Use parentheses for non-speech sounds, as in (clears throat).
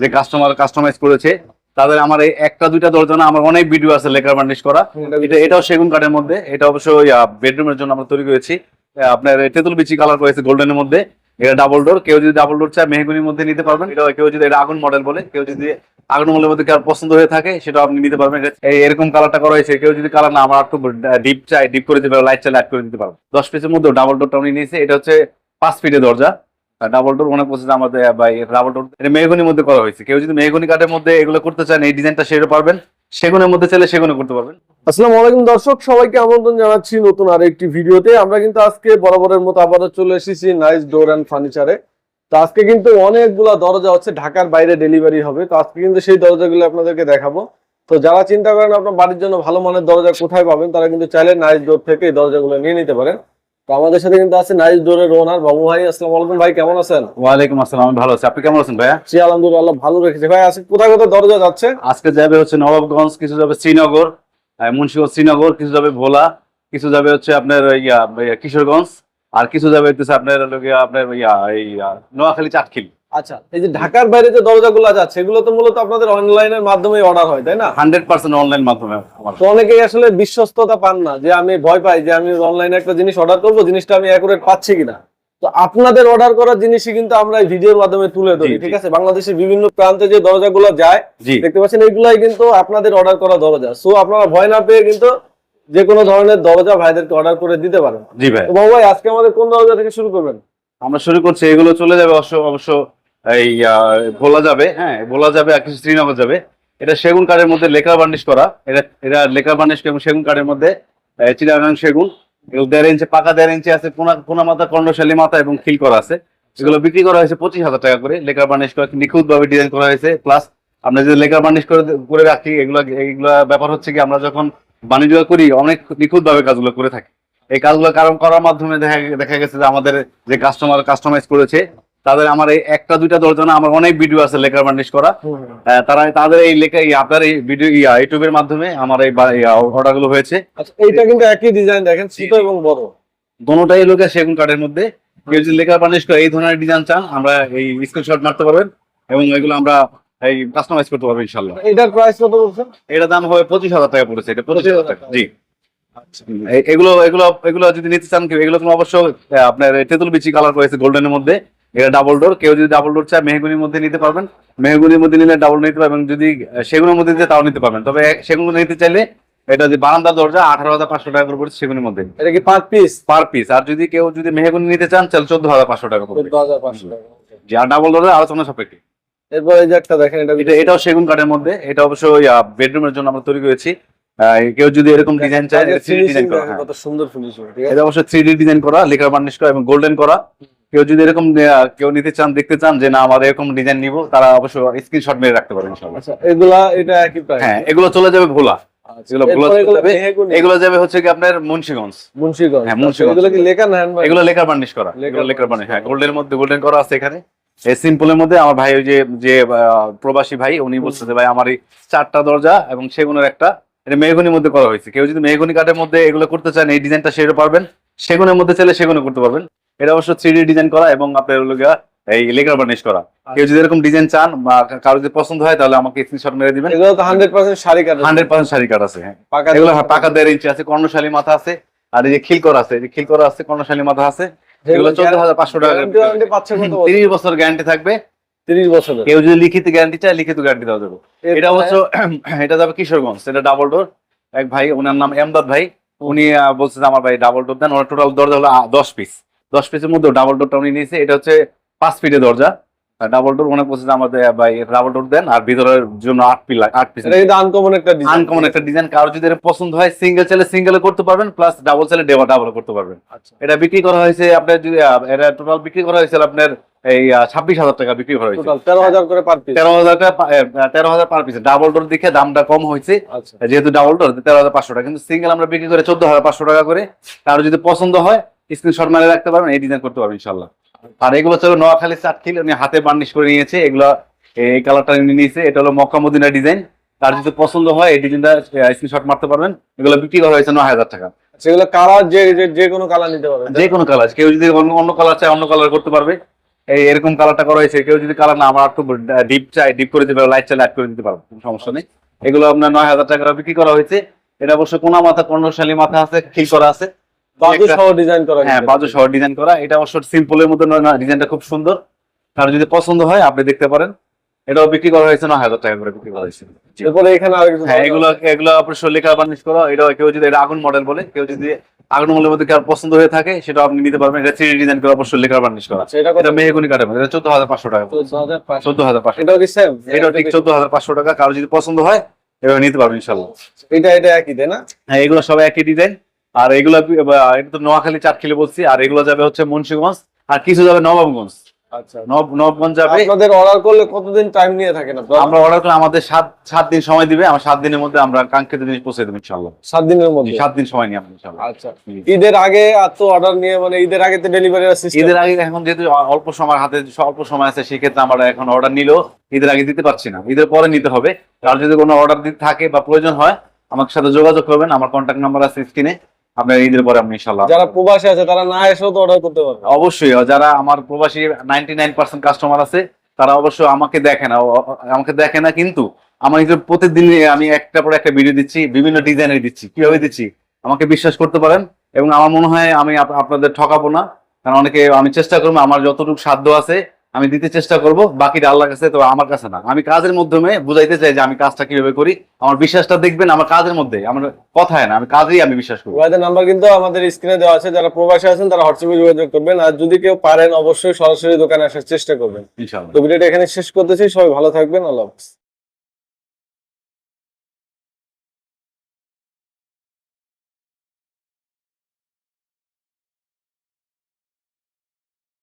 যে customer customise করেছে তাদের আমার এই একটা দুইটা দরজা না আমার অনেক ভিডিও আছে লেকার বার্নিশ করা। এটা এটাও সেগুন কাঠের মধ্যে এটা অবশ্যই বেডরুমের জন্য আমরা তৈরি করেছি। আপনার তেঁতুল বিচি কালার করেছে গোল্ডেনের মধ্যে। এটা ডাবল ডোর কেউ যদি ডাবল ডোর চায় মেহগুনির মধ্যে নিতে পারবেন। এটা কেউ যদি এটা আগুন মডেল বলে কেউ যদি আগুন মডেলের মধ্যে কার পছন্দ হয়ে থাকে সেটা আপনি নিতে পারবেন। এরকম কালারটা করা হয়েছে কেউ যদি কালার না আমার একটু ডিপ চাই ডিপ করে দিতে পারবে লাইট চাই লাইট করে দিতে পারব। দশ পিসের মধ্যে ডাবল ডোরটা উনি নিয়েছে এটা হচ্ছে পাঁচ ফিটের দরজা। ডাবল ডোর অনেক পছন্দ আমাদের ডাবল ডোর এটা মধ্যে করা হয়েছে। কেউ যদি মেহগুনি কাঠের মধ্যে এগুলো করতে চান এই ডিজাইনটা সেটা পারবেন। সেগুনের মধ্যে চাইলে সেগুনে করতে পারবেন। আসসালামু আলাইকুম দর্শক, সবাইকে আমন্ত্রণ জানাচ্ছি নতুন আরেকটি ভিডিওতে। আমরা কিন্তু আজকে বরাবরের মতো চলে এসেছি নাইস ডোর অ্যান্ড ফার্নিচারে তো আজকে কিন্তু অনেকগুলা দরজা হচ্ছে, ঢাকার বাইরে ডেলিভারি হবে। তো আজকে কিন্তু সেই দরজাগুলো আপনাদেরকে দেখাবো। তো যারা চিন্তা করেন আপনার বাড়ির জন্য ভালো মানের দরজা কোথায় পাবেন, তারা কিন্তু চাইলে নাইস ডোর থেকে এই দরজাগুলো নিয়ে নিতে পারেন। তো আমাদের সাথে কিন্তু আছে নাইস ডোরের ওনার বাবু ভাই আসসালামু আলাইকুম ভাই কেমন আছেন? ওয়ালাইকুম আসসালাম আমি ভালো আছি। আপনি কেমন আছেন ভাইয়া? জি আলহামদুলিল্লাহ ভালো রেখেছে। ভাই আজকে কোথায় কোথায় দরজা যাচ্ছে? আজকে যাবে হচ্ছে নবাবগঞ্জ কিছু যাবে শ্রীনগর আহ, মুন্সিগঞ্জ শ্রীনগর কিছু যাবে ভোলা কিছু যাবে হচ্ছে আপনার ইয়া কিশোরগঞ্জ আর কিছু যাবে হচ্ছে আপনার আপনার ইয়া নোয়াখালী চাটখিল। আচ্ছা এই যে ঢাকার বাইরে যে দরজাগুলো যাচ্ছে এগুলো তো মূলত আপনাদের অনলাইনের মাধ্যমে অর্ডার হয় তাই না? হান্ড্রেড পার্সেন্ট অনলাইন মাধ্যমে তো অনেকেই আসলে বিশ্বস্ততা পান না যে আমি ভয় পাই যে আমি অনলাইনে একটা জিনিস অর্ডার করব জিনিসটা আমি অ্যাকুরেট পাচ্ছি কিনা। তো আপনাদের অর্ডার করা জিনিসই কিন্তু আমরা এই ভিডিওর মাধ্যমে তুলে ধরি। ঠিক আছে? বাংলাদেশের বিভিন্ন প্রান্তে যে দরজাগুলো যায় দেখতে পাচ্ছেন এইগুলাই কিন্তু আপনাদের অর্ডার করা দরজা। সো আপনারা ভয় না পেয়ে কিন্তু যে কোনো ধরনের দরজা ভাইদেরকে অর্ডার করে দিতে পারেন। জি ভাই। বাবু ভাই আজকে আমাদের কোন দরজা থেকে শুরু করবেন? আমরা শুরু করছি এগুলো চলে যাবে অবশ্য অবশ্য এই ভোলা যাবে হ্যাঁ ভোলা যাবে, আর কিছু শ্রীনগর যাবে। এটা সেগুন কাঠের মধ্যে লেখা বার্নিশ করা। এটা এটা লেখা বার্নিশ এবং সেগুন কাঠের মধ্যে চিটাগাং সেগুন। দেড় ইঞ্চি, পাকা দেড় ইঞ্চি আছে কোনা কোনা মাথা, কর্ণশালী মাথা এবং খিল করা আছে। এগুলো বিক্রি করা হয়েছে পঁচিশ হাজার টাকা করে। লেকার বার্নিশ করা নিখুঁত ভাবে ডিজাইন করা হয়েছে। প্লাস আমরা যদি লেকার বার্নিশ করে করে রাখি, এগুলো এগুলো ব্যাপার হচ্ছে কি, আমরা যখন বাণিজ্য করি, অনেক নিখুঁত ভাবে কাজগুলো করে থাকি। এই কাজগুলো কারণ করার মাধ্যমে দেখা দেখা গেছে যে আমাদের যে কাস্টমার কাস্টমাইজ করেছে তাদের আমার এই একটা দুইটা দরজা না আমার অনেক ভিডিও আছে লেকার বার্নিশ করা। তারা তাদের এই লেখা আপনার এই ভিডিও ইউটিউবের মাধ্যমে আমার এই অর্ডারগুলো হয়েছে। আচ্ছা এইটা কিন্তু একই ডিজাইন দেখেন ছোট এবং বড়। দোনোটাই লোকে সেগুন কাঠের মধ্যে। কেউ যদি লেখা বার্নিশ করে এই ধরনের ডিজাইন চান আমরা এই স্ক্রিনশট মারতে পারবেন এবং এগুলো আমরা এই কাস্টমাইজ করতে পারব ইনশাল্লাহ এটার প্রাইস কত বলছেন? এটা দাম হবে পঁচিশ হাজার টাকা পড়েছে এটা পঁচিশ হাজার টাকা জি। এগুলো এগুলো এগুলো যদি নিতে চান কেউ এগুলো তুমি অবশ্য আপনার তেঁতুল বিচি কালার করেছে গোল্ডেনের মধ্যে। এটা ডাবল ডোর কেউ যদি ডাবল ডোর চায় মেহগুনির মধ্যে নিতে পারবেন। মেহগুনির মধ্যে নিলে ডাবল নিতে পারবেন যদি সেগুনের মধ্যে নিতে তাও নিতে পারবেন। তবে সেগুন নিতে চাইলে এটা যে বারান্দার দরজা আঠারো হাজার পাঁচশো টাকা করে পড়ছে সেগুনের মধ্যে। এটা কি পাঁচ পিস পার পিস আর যদি কেউ যদি মেহগুনি নিতে চান তাহলে চোদ্দ হাজার পাঁচশো টাকা চোদ্দ হাজার পাঁচশো টাকা যে আর ডাবল ডোরের আলোচনা সাপেক্ষে। এরপর যে একটা দেখেন এটা এটা এটাও সেগুন কাঠের মধ্যে। এটা অবশ্যই বেডরুমের জন্য আমরা তৈরি করেছি। কেউ যদি এরকম ডিজাইন চায় থ্রি ডিজাইন করা হ্যাঁ। এটা অবশ্যই থ্রি ডি ডিজাইন করা লেকার বার্নিশ করা এবং গোল্ডেন করা। কেউ যদি এরকম কেউ নিতে চান দেখতে চান যে না আমার এরকম ডিজাইন নিব তারা অবশ্যই স্ক্রিনশট মেরে রাখতে পারেন ইনশাআল্লাহ। আচ্ছা এগুলা এটা প্রাইস হ্যাঁ এগুলো চলে যাবে ভোলা। এগুলো যাবে। এগুলো যাবে হচ্ছে কি আপনার মুন্সিগঞ্জ। মুন্সিগঞ্জ। হ্যাঁ, মুন্সিগঞ্জ। এগুলো কি লেখা না এগুলো লেকার বার্নিশ করা। এগুলো বার্নিশ বার্নিশ হ্যাঁ গোল্ডের মধ্যে গোল্ডেন করা আছে এখানে। এই সিম্পলের মধ্যে আমার ভাই ওই যে যে প্রবাসী ভাই উনি বলছে যে ভাই আমার এই চারটা দরজা এবং সেগুনের একটা এটা মেহগুনির মধ্যে করা হয়েছে। কেউ যদি মেহগুনি কাঠের মধ্যে এগুলো করতে চান এই ডিজাইনটা সেটা পারবেন। সেগুনের মধ্যে চাইলে সেগুনে করতে পারবেন। এটা অবশ্য থ্রি ডিজাইন করা এবং আপনার হলো এই লেকার বার্নিশ করা। কেউ যদি এরকম ডিজাইন চান বা কারও যদি পছন্দ হয় তাহলে আমাকে স্ক্রিনশট মেরে দিবেন। এগুলো তো হান্ড্রেড পার্সেন্ট শাড়ি কাটা হান্ড্রেড পার্সেন্ট শাড়ি কাঠ আছে হ্যাঁ। এগুলো হ্যাঁ, পাকা দেড় ইঞ্চি আছে কর্ণশালী মাথা আছে আর এই যে খিল করা আছে এই যে খিল করা আছে কর্ণশালী মাথা আছে এগুলো চোদ্দ হাজার পাঁচশো টাকা? তিরিশ বছর গ্যারান্টি থাকবে। 30 বছর কেউ যদি লিখিত গ্যারান্টি চায় লিখিত গ্যারান্টি দেওয়া যাবে। এটা হচ্ছে (clears throat) এটা যাবে কিশোরগঞ্জ এটা ডাবল ডোর এক ভাই ওনার নাম এমদাদ ভাই উনি বলছে আমার ভাই ডাবল ডোর দেন। ওনার টোটাল দরজা হলো দশ পিস দশ পিসের মধ্যে ডাবল ডোরটা উনি নিয়েছে। এটা হচ্ছে পাঁচ ফিটের দরজা। ডাবল ডোর ওনার বলছে আমাদের ভাই ডাবল ডোর দেন আর ভিতরের জন্য আট পিস আট পিস এটা আনকমন একটা ডিজাইন আনকমন একটা ডিজাইন কারও যদি এটা পছন্দ হয় সিঙ্গেল চাইলে সিঙ্গেল করতে পারবেন প্লাস ডাবল চাইলে ডেবা ডাবল করতে পারবেন। আচ্ছা। এটা বিক্রি করা হয়েছে আপনার যদি এটা টোটাল বিক্রি করা হয়েছিল আপনার এই ছাব্বিশ হাজার টাকা বিক্রি করা হয়েছে। টোটাল 13000 করে পার পিস তেরো হাজার টাকা তেরো হাজার পার পিস ডাবল ডোর দেখে দামটা কম হয়েছে। আচ্ছা। যেহেতু ডাবল ডোর তেরো হাজার পাঁচশো টাকা। কিন্তু সিঙ্গেল আমরা বিক্রি করে চোদ্দ হাজার পাঁচশো টাকা করে। কারও যদি পছন্দ হয় স্ক্রিনশট মারে রাখতে পারবেন এই ডিজাইন করতে পারবেন ইনশাল্লাহ আর এগুলো হচ্ছে নোয়াখালী চাটখিল উনি হাতে বার্নিশ করে নিয়েছে এগুলো এই কালারটা উনি নিয়েছে এটা হলো মক্কা মদিনা ডিজাইন তার যদি পছন্দ হয় এই ডিজাইনটা স্ক্রিনশট মারতে পারবেন। এগুলো বিক্রি করা হয়েছে নয় হাজার টাকা। সেগুলো কালার যে যে- কোনো কালার নিতে পারবেন যে কোনো কালার কেউ যদি অন্য অন্য কালার চায় অন্য কালার করতে পারবে। এই এরকম কালারটা করা হয়েছে কেউ যদি কালার না আমার একটু ডিপ চাই ডিপ করে দিতে পারো লাইট চাই লাইট করে দিতে পারব কোনো সমস্যা নেই। এগুলো আপনার নয় হাজার টাকা বিক্রি করা হয়েছে। এটা অবশ্য কোনা মাথা কর্ণশালী মাথা আছে খিল করা আছে। বাজু সহ ডিজাইন করা হ্যাঁ বাজু শহর ডিজাইন করা। এটা অবশ্য সিম্পলের মধ্যে ডিজাইনটা খুব সুন্দর। কারও যদি পছন্দ হয় আপনি দেখতে পারেন। এটাও বিক্রি করা হয়েছে নয় হাজার টাকা করে বিক্রি করা হয়েছে। এরপরে এখানে আর হ্যাঁ এগুলো এগুলো অবশ্য লেখা বার্নিশ করা। এটা কেউ যদি এটা আগুন মডেল বলে কেউ যদি আগুন মডেলের মধ্যে কার পছন্দ হয়ে থাকে সেটা আপনি নিতে পারবেন। এটা থ্রি ডিজাইন করা অবশ্যই লেখা বার্নিশ করা। আচ্ছা, এটা কত? মেহগুনি কাঠের এটা চোদ্দ হাজার পাঁচশো টাকা চোদ্দ হাজার পাঁচশো। কি সেম এটাও ঠিক চোদ্দ হাজার পাঁচশো টাকা। কারও যদি পছন্দ হয় এভাবে নিতে পারবেন ইনশাল্লাহ এটা এটা একই তাই না? হ্যাঁ এগুলো সবাই একই ডিজাইন আর এগুলো এটা তো নোয়াখালী চাটখিলে বলছি আর এগুলো যাবে হচ্ছে মুন্সিগঞ্জ আর কিছু যাবে নবাবগঞ্জ। আচ্ছা। নব নবগঞ্জ যাবে আপনাদের অর্ডার করলে কতদিন টাইম নিয়ে থাকেন আপনারা? আমরা অর্ডার করলে আমাদের সাত সাত দিন সময় দিবে আমরা সাত দিনের মধ্যে আমরা কাঙ্ক্ষিত জিনিস পৌঁছে দেবো ইনশাল্লাহ সাত দিনের মধ্যে? সাত দিন সময় নিয়ে আমরা ইনশাল্লাহ আচ্ছা। ঈদের আগে আর তো অর্ডার নিয়ে মানে ঈদের আগে তো ডেলিভারি সিস্টেম ঈদের আগে এখন যেহেতু অল্প সময় হাতে অল্প সময় আছে সেক্ষেত্রে আমরা এখন অর্ডার নিলেও ঈদের আগে দিতে পারছি না। ঈদের পরে নিতে হবে। আর যদি কোনো অর্ডার দিতে থাকে বা প্রয়োজন হয় আমার সাথে যোগাযোগ করবেন আমার কন্ট্যাক্ট নাম্বার আছে স্ক্রিনে আপনার ঈদের পরে আপনি ইনশাল্লাহ যারা প্রবাসী আছে তারা না এসেও তো অর্ডার করতে পারবে। অবশ্যই যারা আমার প্রবাসী নাইনটি নাইন পার্সেন্ট কাস্টমার আছে তারা অবশ্য আমাকে দেখে না আমাকে দেখে না কিন্তু আমার কিন্তু প্রতিদিন আমি একটা পর একটা ভিডিও দিচ্ছি বিভিন্ন ডিজাইনের দিচ্ছি কীভাবে দিচ্ছি আমাকে বিশ্বাস করতে পারেন এবং আমার মনে হয় আমি আপনাদের ঠকাবো না কারণ অনেকে আমি চেষ্টা করব আমার যতটুকু সাধ্য আছে আমি দিতে চেষ্টা করব বাকিটা আল্লাহর কাছে তো আমার কাছে না। আমি কাজের মাধ্যমে বুঝাইতে চাই যে আমি কাজটা কীভাবে করি। আমার বিশ্বাসটা দেখবেন আমার কাজের মধ্যে আমার কথায় না আমি কাজেই আমি বিশ্বাস করি। ওয়াদের নাম্বার কিন্তু আমাদের স্ক্রিনে দেওয়া আছে যারা প্রবাসী আছেন তারা হোয়াটসঅ্যাপে যোগাযোগ করবেন। আর যদি কেউ পারেন অবশ্যই সরাসরি দোকানে আসার চেষ্টা করবেন। ইনশাআল্লাহ। তো ভিডিওটা এখানে শেষ করতেছি সবাই ভালো থাকবেন আল্লাহ হাফেজ।